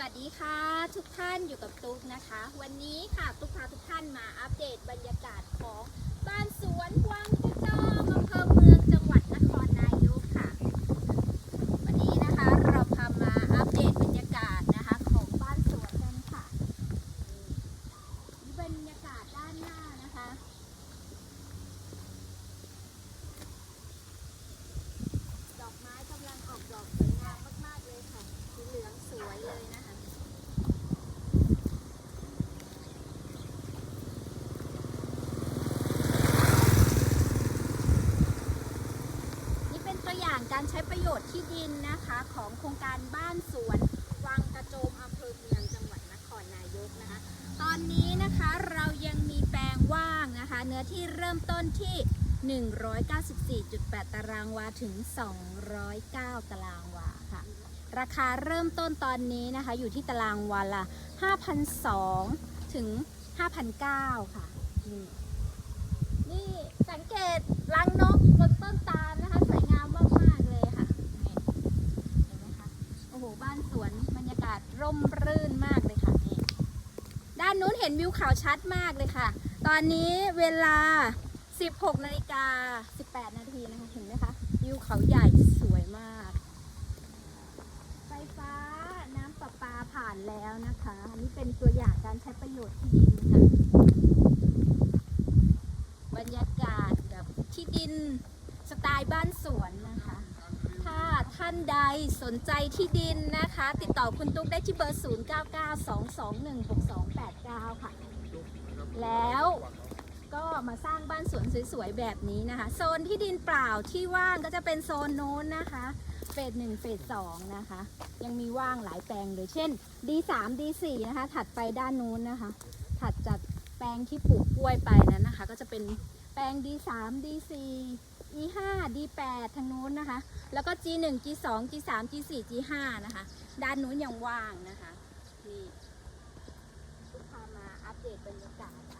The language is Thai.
วัสดีค่ะ ทุกท่านอยู่กับตุ๊กนะคะ วันนี้ค่ะตุ๊กพาทุกท่านมาอัปเดตบรรยากาศของบ้านสวนวังกระจอมอำเภอเมืองจังหวัดนครนายกค่ะ วันนี้นะคะเราพามาอัปเดตบรรยากาศนะคะของบ้านสวนกันค่ะนี่บรรยากาศด้านหน้านะคะ ดอกไม้กำลังออกดอกสวยงามมากๆเลยค่ะสีเหลืองสวยเลยนะคะ นี่เป็น ตัวอย่างการใช้ประโยชน์ที่ดินนะคะ ของโครงการบ้านสวน วังกระโจมอำเภอเมืองจังหวัดนครนายกนะคะ ตอนนี้นะคะเรายังมีแปลงว่างนะคะ เนื้อที่เริ่มต้นที่ 194.8 ตารางวาถึง 209 ตารางวาค่ะ ราคาเริ่มต้นตอนนี้นะคะ อยู่ที่ตารางวาละ5,200ถึง5,900ค่ะนี่นี่สังเกตรังนกบนต้นตาลนะคะ สวยงามมาก ๆ เลยค่ะนี่เห็นไหมคะ โอ้โห บ้านสวนบร ร่มรื่นมากเลยค่ะนี่ด้านนู้นเห็นวิวเขาชัดมากเลยค่ะ ตอนนี้เวลา 16นาฬิกา18 นาทีนะคะเห็นไหมคะวิวเขาใหญ่สวยมาก ไฟฟ้าน้ำประปาผ่านแล้วนะคะอันนี้เป็นตัวอย่างการใช้ประโยชน์ที่ดินค่ะบรรยากาศแบบที่ดินสไตล์บ้านสวนนะคะถ้าานใดสนใจที่ดินนะคะ ติดต่อคุณตุ๊กได้ที่เบอร์ 0992216289 ค่ะ แล้วก็มาสร้างบ้านสวนสวยๆ แบบนี้นะคะ โซนที่ดินเปล่าที่ว่างก็จะเป็นโซนโน้นนะคะเฟสหนึ่งเฟสสองนะคะ ยังมีว่างหลายแปลงเลยเช่น D3 D4 นะคะ ถัดไปด้านนู้นนะคะ ถัดจากแปลงที่ปลูกกล้วยไปนั้นนะคะ ก็จะเป็นแปลง D3 D4 D8 ทางนู้นนะคะ แล้วก็ G1 G2 G3 G4 G5 นะคะ ด้านนู้นยังว่างนะคะ นี่พามาอัปเดตบรรยากาศ